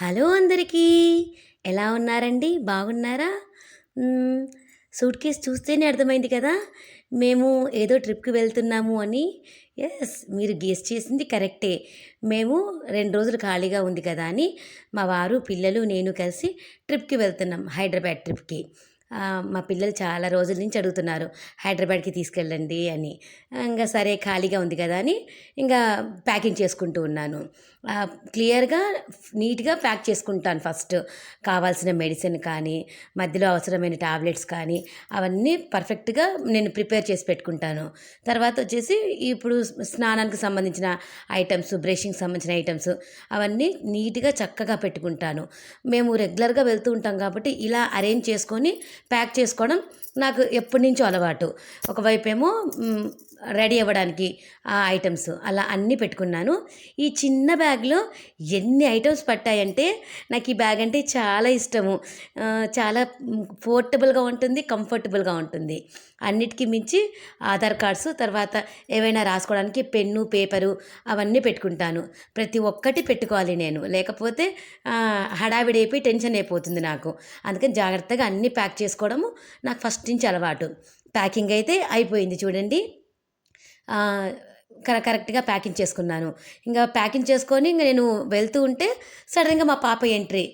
Hello అందరికీ. ఎలా ఉన్నారండి? బాగున్నారా? సూట్ కేస్ చూస్తేనే అర్థమైంది కదా. మేము ఏదో ట్రిప్కి వెళ్తున్నాము అని. ఎస్ మీరు గెస్ చేసింది కరెక్టే. మేము రెండు రోజులు ఖాళీగా ఉంది కదా అని మా వారు పిల్లలు నేను కలిసి ట్రిప్కి వెళ్తున్నాం హైదరాబాద్ ట్రిప్కి. మా పిల్లలు చాలా రోజుల నుంచి అడుగుతున్నారు హైదరాబాద్కి తీసుకెళ్ళండి అని. ఇంకా సరే ఖాళీగా ఉంది కదా అని ఇంకా ప్యాకింగ్ చేసుకుంటూ ఉన్నాను. క్లియర్గా నీట్గా ప్యాక్ చేసుకుంటాను ఫస్ట్. కావాల్సిన మెడిసిన్ కానీ మధ్యలో అవసరమైన టాబ్లెట్స్ కానీ అవన్నీ పర్ఫెక్ట్గా నేను ప్రిపేర్ చేసి పెట్టుకుంటాను. తర్వాత వచ్చేసి ఇప్పుడు స్నానానికి సంబంధించిన ఐటమ్స్ బ్రషింగ్ సంబంధించిన ఐటమ్స్ అవన్నీ నీట్గా చక్కగా పెట్టుకుంటాను. మేము రెగ్యులర్గా వెళ్తూ ఉంటాం కాబట్టి ఇలా అరేంజ్ చేసుకొని ప్యాక్ చేసుకోవడం నాకు ఎప్పటి నుంచో అలవాటు. ఒకవైపు ఏమో రెడీ అవ్వడానికి ఆ ఐటమ్స్ అలా అన్నీ పెట్టుకున్నాను. ఈ చిన్న బ్యాగ్లో ఎన్ని ఐటమ్స్ పట్టాయంటే నాకు ఈ బ్యాగ్ అంటే చాలా ఇష్టము. చాలా పోర్టబుల్గా ఉంటుంది కంఫర్టబుల్గా ఉంటుంది. అన్నిటికీ మించి ఆధార్ కార్డ్స్ తర్వాత ఏవైనా రాసుకోవడానికి పెన్ను పేపరు అవన్నీ పెట్టుకుంటాను. ప్రతి ఒక్కటి పెట్టుకోవాలి నేను. లేకపోతే హడావిడి అయిపోయి టెన్షన్ అయిపోతుంది నాకు. అందుకని జాగ్రత్తగా అన్నీ ప్యాక్ చేసుకోవడము నాకు ఫస్ట్ నుంచి అలవాటు. ప్యాకింగ్ అయితే అయిపోయింది చూడండి. కరెక్ట్గా ప్యాకింగ్ చేసుకున్నాను. ఇంకా ప్యాకింగ్ చేసుకొని ఇంకా నేను వెళ్తూ ఉంటే సడన్గా మా పాప ఎంట్రీ.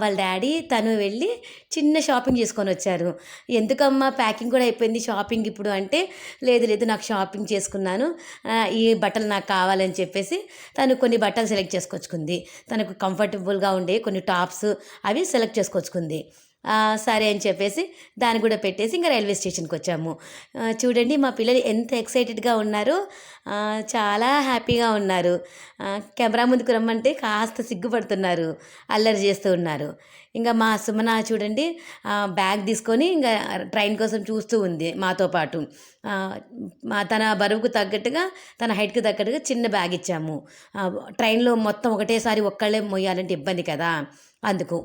వాళ్ళ డాడీ తను వెళ్ళి చిన్న షాపింగ్ చేసుకొని వచ్చారు. ఎందుకమ్మా ప్యాకింగ్ కూడా అయిపోయింది షాపింగ్ ఇప్పుడు అంటే లేదు లేదు నాకు షాపింగ్ చేసుకున్నాను. ఈ బట్టలు నాకు కావాలని చెప్పేసి తను కొన్ని బట్టలు సెలెక్ట్ చేసుకొచ్చుకుంది. తనకు కంఫర్టబుల్గా ఉండే కొన్ని టాప్స్ అవి సెలెక్ట్ చేసుకొచ్చుకుంది. సరే అని చెప్పేసి దాన్ని కూడా పెట్టేసి ఇంకా రైల్వే స్టేషన్కి వచ్చాము. చూడండి మా పిల్లలు ఎంత ఎక్సైటెడ్గా ఉన్నారు. చాలా హ్యాపీగా ఉన్నారు. కెమెరా ముందుకు రమ్మంటే కాస్త సిగ్గుపడుతున్నారు. అల్లరి చేస్తూ ఉన్నారు. ఇంకా మా సుమన చూడండి బ్యాగ్ తీసుకొని ఇంకా ట్రైన్ కోసం చూస్తూ ఉంది మాతో పాటు. తన బరువుకు తగ్గట్టుగా తన హైట్కి తగ్గట్టుగా చిన్న బ్యాగ్ ఇచ్చాము. ట్రైన్లో మొత్తం ఒకటేసారి ఒక్కళ్ళే మొయ్యాలంటే ఇబ్బంది కదా. అందుకు.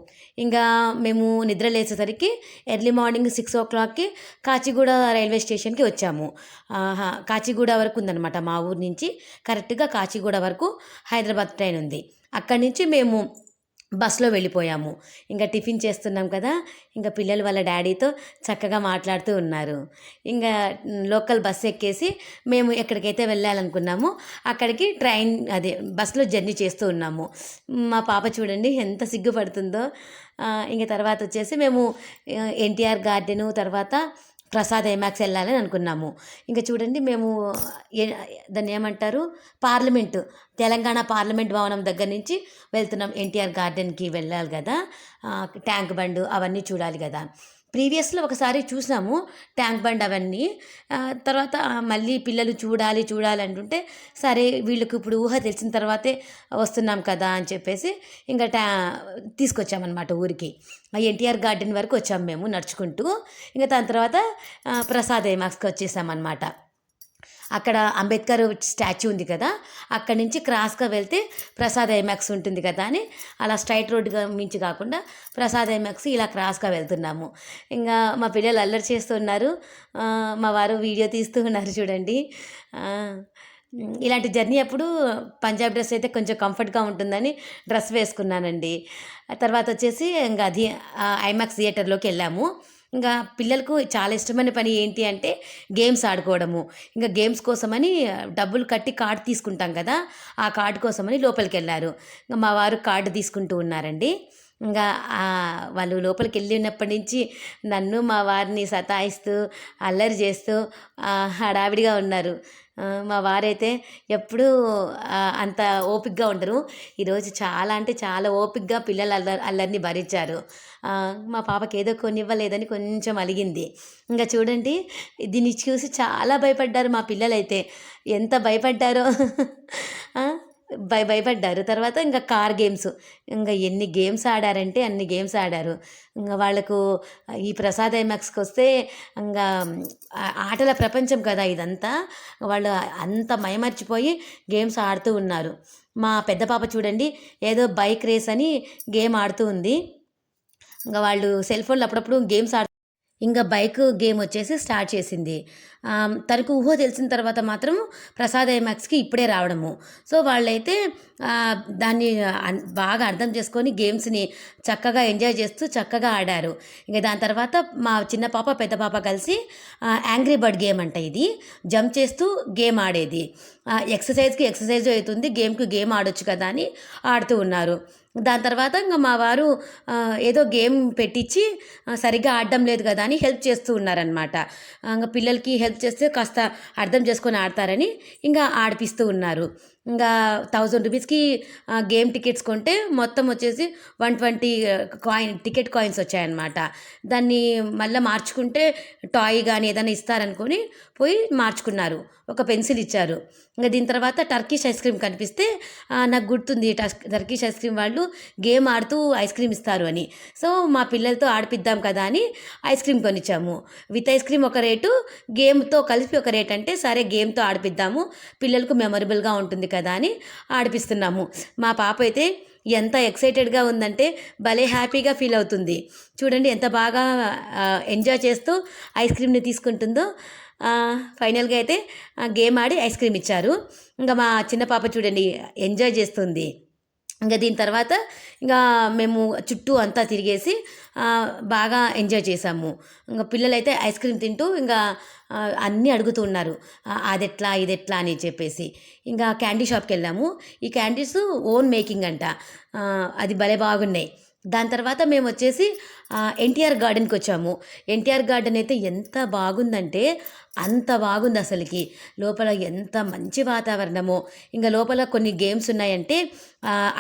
ఇంకా మేము నిద్ర లేచేసరికి ఎర్లీ మార్నింగ్ సిక్స్ ఓ క్లాక్కి కాచిగూడ రైల్వే స్టేషన్కి వచ్చాము. కాచిగూడ వరకు ఉందన్నమాట మా ఊరు నుంచి. కరెక్ట్గా కాచిగూడ వరకు హైదరాబాద్ ట్రైన్ ఉంది. అక్కడి నుంచి మేము బస్లో వెళ్ళిపోయాము. ఇంకా టిఫిన్ చేస్తున్నాం కదా ఇంకా పిల్లలు వాళ్ళ డాడీతో చక్కగా మాట్లాడుతూ ఉన్నారు. ఇంకా లోకల్ బస్ ఎక్కేసి మేము ఎక్కడికైతే వెళ్ళాలనుకున్నామో అక్కడికి ట్రైన్ అదే బస్సులో జర్నీ చేస్తూ ఉన్నాము. మా పాప చూడండి ఎంత సిగ్గుపడుతుందో. ఇంకా తర్వాత వచ్చేసి మేము ఎన్టీఆర్ గార్డెను తర్వాత ప్రసాద్ ఐమాక్స్ వెళ్ళాలని అనుకున్నాము. ఇంకా చూడండి మేము ఏ- దాన్ని ఏమంటారు? పార్లమెంటు తెలంగాణ పార్లమెంట్ భవనం దగ్గర నుంచి వెళ్తున్నాం. ఎన్టీఆర్ గార్డెన్కి వెళ్ళాలి కదా. ట్యాంక్ బండ్ అవన్నీ చూడాలి కదా. ప్రీవియస్లో ఒకసారి చూసాము ట్యాంక్ బండ్ అవన్నీ. తర్వాత మళ్ళీ పిల్లలు చూడాలి చూడాలి అంటుంటే సరే వీళ్ళకి ఇప్పుడు ఊహ తెలిసిన తర్వాతే వస్తున్నాం కదా అని చెప్పేసి ఇంకా ట్యా తీసుకొచ్చామన్నమాట ఊరికి. ఎన్టీఆర్ గార్డెన్ వరకు వచ్చాము మేము నడుచుకుంటూ. ఇంకా దాని తర్వాత ప్రసాద్ ఐమాక్స్కి వచ్చేసామన్నమాట. అక్కడ అంబేద్కర్ స్టాచ్యూ ఉంది కదా అక్కడి నుంచి క్రాస్గా వెళ్తే ప్రసాద్ ఐమాక్స్ ఉంటుంది కదా అని అలా స్ట్రైట్ రోడ్డుగా మించి కాకుండా ప్రసాద్ ఐమాక్స్ ఇలా క్రాస్గా వెళ్తున్నాము. ఇంకా మా పిల్లలు అల్లరి చేస్తున్నారు. మా వారు వీడియో తీస్తూ ఉన్నారు చూడండి. ఇలాంటి జర్నీ అప్పుడు పంజాబ్ డ్రెస్ అయితే కొంచెం కంఫర్ట్గా ఉంటుందని డ్రెస్ వేసుకున్నానండి. తర్వాత వచ్చేసి ఇంకా అది ఐమాక్స్ థియేటర్లోకి వెళ్ళాము. ఇంకా పిల్లలకు చాలా ఇష్టమైన పని ఏంటి అంటే గేమ్స్ ఆడుకోవడము. ఇంకా గేమ్స్ కోసమని డబ్బులు కట్టి కార్డు తీసుకుంటాం కదా ఆ కార్డు కోసమని లోపలికి వెళ్ళారు ఇంకా మా వారు కార్డు తీసుకుంటూ ఉన్నారండి. ఇంకా వాళ్ళు లోపలికి వెళ్ళినప్పటి నుంచి నన్ను మా వారిని సతాయిస్తూ అల్లరి చేస్తూ హడావిడిగా ఉన్నారు. మా వారైతే ఎప్పుడూ అంత ఓపిక్గా ఉండరు. ఈరోజు చాలా అంటే చాలా ఓపిక్గా పిల్లలు అల్లరి అల్లరిని భరించారు. మా పాపకి ఏదో కొన్ని ఇవ్వలేదని కొంచెం అలిగింది. ఇంకా చూడండి దీన్ని చూసి చాలా భయపడ్డారు మా పిల్లలైతే. ఎంత భయపడ్డారో. భయ భయపడ్డారు తర్వాత ఇంకా కార్ గేమ్స్. ఇంకా ఎన్ని గేమ్స్ ఆడారంటే అన్ని గేమ్స్ ఆడారు. ఇంకా వాళ్ళకు ఈ ప్రసాద్ ఐమాక్స్కి వస్తే ఇంకా ఆటల ప్రపంచం కదా ఇదంతా. వాళ్ళు అంత మైమర్చిపోయి గేమ్స్ ఆడుతూ ఉన్నారు. మా పెద్ద పాప చూడండి ఏదో బైక్ రేస్ అని గేమ్ ఆడుతూ ఉంది. ఇంకా వాళ్ళు సెల్ ఫోన్లు అప్పుడప్పుడు గేమ్స్ ఆడు ఇంకా బైక్ గేమ్ వచ్చేసి స్టార్ట్ చేసింది. తనకు ఊహ తెలిసిన తర్వాత మాత్రం ప్రసాద్ ఐమాక్స్కి ఇప్పుడే రావడము. సో వాళ్ళైతే దాన్ని బాగా అర్థం చేసుకొని గేమ్స్ని చక్కగా ఎంజాయ్ చేస్తూ చక్కగా ఆడారు. ఇంకా దాని తర్వాత మా చిన్న పాప పెద్ద పాప కలిసి యాంగ్రీ బర్డ్ గేమ్ అంట ఇది. జంప్ చేస్తూ గేమ్ ఆడేది. ఎక్సర్సైజ్కి ఎక్సర్సైజ్ అవుతుంది. గేమ్కి గేమ్ ఆడొచ్చు కదా అని ఆడుతూ ఉన్నారు. దాని తర్వాత ఇంకా మా వారు ఏదో గేమ్ పెట్టించి సరిగ్గా ఆడడం లేదు కదా అని హెల్ప్ చేస్తూ ఉన్నారనమాట ఇంకా పిల్లలకి హెల్ప్ చేస్తే కాస్త అర్థం చేసుకొని ఆడతారని ఇంకా ఆడిపిస్తూ ఉన్నారు. ఇంకా థౌజండ్ రూపీస్కి గేమ్ టికెట్స్ కొంటే మొత్తం వచ్చేసి one twenty coin ticket coins వచ్చాయన్నమాట. దాన్ని మళ్ళీ మార్చుకుంటే టాయ్ కానీ ఏదైనా ఇస్తారనుకొని పోయి మార్చుకున్నారు. ఒక పెన్సిల్ ఇచ్చారు. ఇంకా దీని తర్వాత టర్కీష్ ఐస్ క్రీమ్ కనిపిస్తే నాకు గుర్తుంది టర్కీష్ ఐస్ క్రీమ్ వాళ్ళు గేమ్ ఆడుతూ ఐస్ క్రీమ్ ఇస్తారు అని. సో మా పిల్లలతో ఆడిపిద్దాం కదా అని ఐస్ క్రీమ్ కొనిచ్చాము. విత్ ఐస్ క్రీమ్ ఒక రేటు గేమ్తో కలిపి ఒక రేట్ అంటే సరే గేమ్తో ఆడిపిద్దాము. పిల్లలకు మెమొరబుల్గా ఉంటుంది కదా అని ఆడిపిస్తున్నాము. మా పాప అయితే ఎంత ఎక్సైటెడ్గా ఉందంటే భలే హ్యాపీగా ఫీల్ అవుతుంది. చూడండి ఎంత బాగా ఎంజాయ్ చేస్తూ ఐస్ క్రీమ్ని తీసుకుంటుందో. ఫైనల్గా అయితే గేమ్ ఆడి ఐస్ క్రీమ్ ఇచ్చారు. ఇంకా మా చిన్న పాప చూడండి ఎంజాయ్ చేస్తుంది. ఇంకా దీని తర్వాత ఇంకా మేము చుట్టూ అంతా తిరిగేసి బాగా ఎంజాయ్ చేసాము. ఇంకా పిల్లలైతే ఐస్ క్రీమ్ తింటూ ఇంకా అన్నీ అడుగుతూ ఉన్నారు. అదెట్లా ఇదెట్లా? అని చెప్పేసి. ఇంకా క్యాండీ షాప్కి వెళ్ళాము. ఈ క్యాండీస్ ఓన్ మేకింగ్ అంట. అది భలే బాగున్నాయి. దాని తర్వాత మేము వచ్చేసి ఎన్టీఆర్ గార్డెన్కి వచ్చాము ఎన్టీఆర్ గార్డెన్ అయితే ఎంత బాగుందంటే అంత బాగుంది అసలుకి లోపల ఎంత మంచి వాతావరణము. ఇంకా లోపల కొన్ని గేమ్స్ ఉన్నాయంటే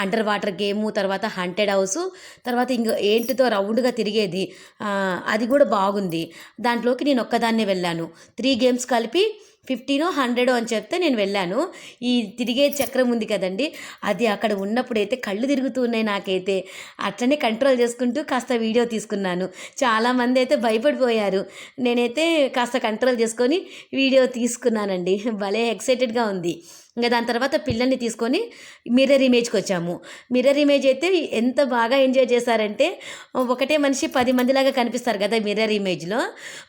అండర్ వాటర్ గేము తర్వాత హంటెడ్ హౌస్ తర్వాత ఇంక ఏంటితో రౌండ్గా తిరిగేది అది కూడా బాగుంది. దాంట్లోకి నేను ఒక్కదాన్నే వెళ్ళాను. త్రీ గేమ్స్ కలిపి ఫిఫ్టీనో హండ్రెడో అని చెప్తే నేను వెళ్ళాను. ఈ తిరిగే చక్రం ఉంది కదండి అది అక్కడ ఉన్నప్పుడైతే కళ్ళు తిరుగుతున్నాయి నాకైతే. అట్లనే కంట్రోల్ చేసుకుంటూ కాస్త వీడియో తీసుకున్నాను. చాలామంది అయితే భయపడిపోయారు. నేనైతే కాస్త కంట్రోల్ చేసుకొని వీడియో తీసుకున్నానండి. భలే ఎక్సైటెడ్గా ఉంది. ఇంకా దాని తర్వాత పిల్లల్ని తీసుకొని మిర్రర్ ఇమేజ్కి వచ్చాము. మిర్రర్ ఇమేజ్ అయితే ఎంత బాగా ఎంజాయ్ చేశారంటే ఒకటే మనిషి పది మందిలాగా కనిపిస్తారు కదా మిర్రర్ ఇమేజ్లో.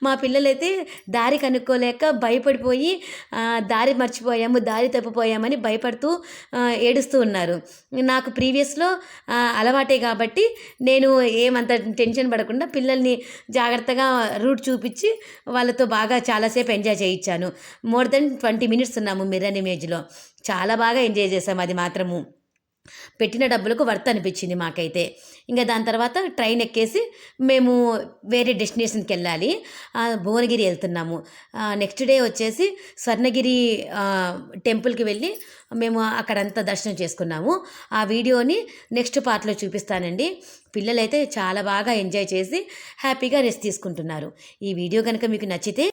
మా పిల్లలైతే దారి కనుక్కోలేక భయపడిపోయి ఆ, దారి మర్చిపోయాము దారి తప్పిపోయామని భయపడుతూ ఏడుస్తూ ఉన్నారు. నాకు ప్రీవియస్లో అలవాటే కాబట్టి నేను ఏమంత టెన్షన్ పడకుండా పిల్లల్ని జాగ్రత్తగా రూట్ చూపించి వాళ్ళతో బాగా చాలాసేపు ఎంజాయ్ చేయించాను. మోర్ దెన్ ట్వంటీ మినిట్స్ ఉన్నాము మిర్రన్ ఇమేజ్లో. చాలా బాగా ఎంజాయ్ చేసాము అది మాత్రము. పెట్టిన డబ్బులకు వర్త్ అనిపించింది మాకైతే. ఇంకా దాని తర్వాత ట్రైన్ ఎక్కేసి మేము వేరే డెస్టినేషన్కి వెళ్ళాలి. భువనగిరి వెళ్తున్నాము. నెక్స్ట్ డే వచ్చేసి స్వర్ణగిరి టెంపుల్కి వెళ్ళి మేము అక్కడంతా దర్శనం చేసుకున్నాము. ఆ వీడియోని నెక్స్ట్ పార్ట్లో చూపిస్తానండి. పిల్లలైతే చాలా బాగా ఎంజాయ్ చేసి హ్యాపీగా రెస్ట్ తీసుకుంటున్నారు. ఈ వీడియో కనుక మీకు నచ్చితే